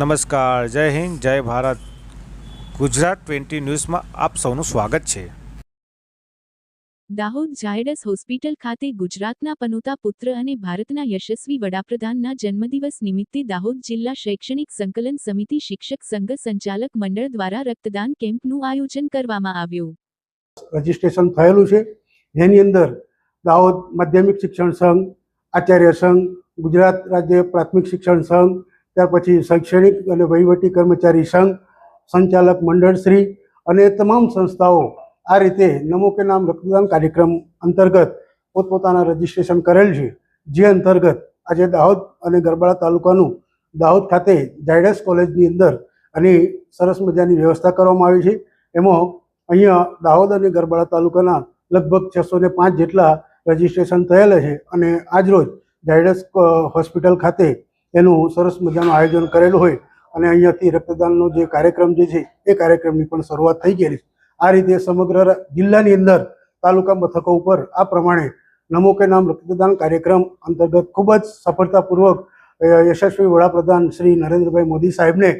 નમસ્કાર જય હિન્દ જય ભારત. ગુજરાત ટ્વેન્ટી ન્યૂઝમાં આપ સૌનું સ્વાગત છે. દાહોદ ઝાયડસ હોસ્પિટલ ખાતે ગુજરાતના પનોતા પુત્ર અને ભારતના યશસ્વી વડાપ્રધાનના જન્મદિવસ નિમિત્તે દાહોદ જિલ્લા શૈક્ષણિક સંકલન સમિતિ શિક્ષક સંઘ સંચાલક મંડળ દ્વારા રક્તદાન કેમ્પનું આયોજન કરવામાં આવ્યું. રજીસ્ટ્રેશન થયેલું છે. જેની અંદર દાહોદ માધ્યમિક શિક્ષણ સંઘ આચાર્ય સંઘ ગુજરાત રાજ્ય પ્રાથમિક શિક્ષણ સંઘ ત્યાર પછી શૈક્ષણિક અને વહીવટી કર્મચારી સંઘ, સંચાલક મંડળશ્રી અને તમામ સંસ્થાઓ આ રીતે નમો કે નામ રક્તદાન કાર્યક્રમ અંતર્ગત પોતપોતાના રજીસ્ટ્રેશન કરેલ છે. જે અંતર્ગત આજે દાહોદ અને ગરબાડા તાલુકાનું દાહોદ ખાતે ઝાયડસ કોલેજની અંદર આની સરસ મજાની વ્યવસ્થા કરવામાં આવી છે. એમાં અહીંયા દાહોદ અને ગરબાડા તાલુકાના લગભગ છસો ને પાંચ જેટલા રજીસ્ટ્રેશન થયેલા છે અને આજરોજ ઝાયડસ હોસ્પિટલ ખાતે એનું સરસ મજાનું આયોજન કરેલું હોય અને અહીંયાથી રક્તદાનનો જે કાર્યક્રમ જે છે, એ કાર્યક્રમની પણ શરૂઆત થઈ ગયેલી આ રીતે સમગ્ર જિલ્લાની અંદર તાલુકા મથકો ઉપર આ પ્રમાણે નમો કે નામ રક્તદાન કાર્યક્રમ અંતર્ગત ખૂબ જ સફળતાપૂર્વક યશસ્વી વડાપ્રધાન શ્રી નરેન્દ્રભાઈ મોદી સાહેબને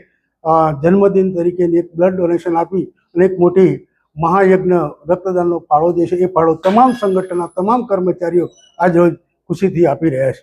જન્મદિન તરીકેની એક બ્લડ ડોનેશન આપી અને એક મોટી મહાયજ્ઞ રક્તદાનનો ફાળો જે છે, એ ફાળો તમામ સંગઠનના તમામ કર્મચારીઓ આજ રોજ ખુશીથી આપી રહ્યા છે.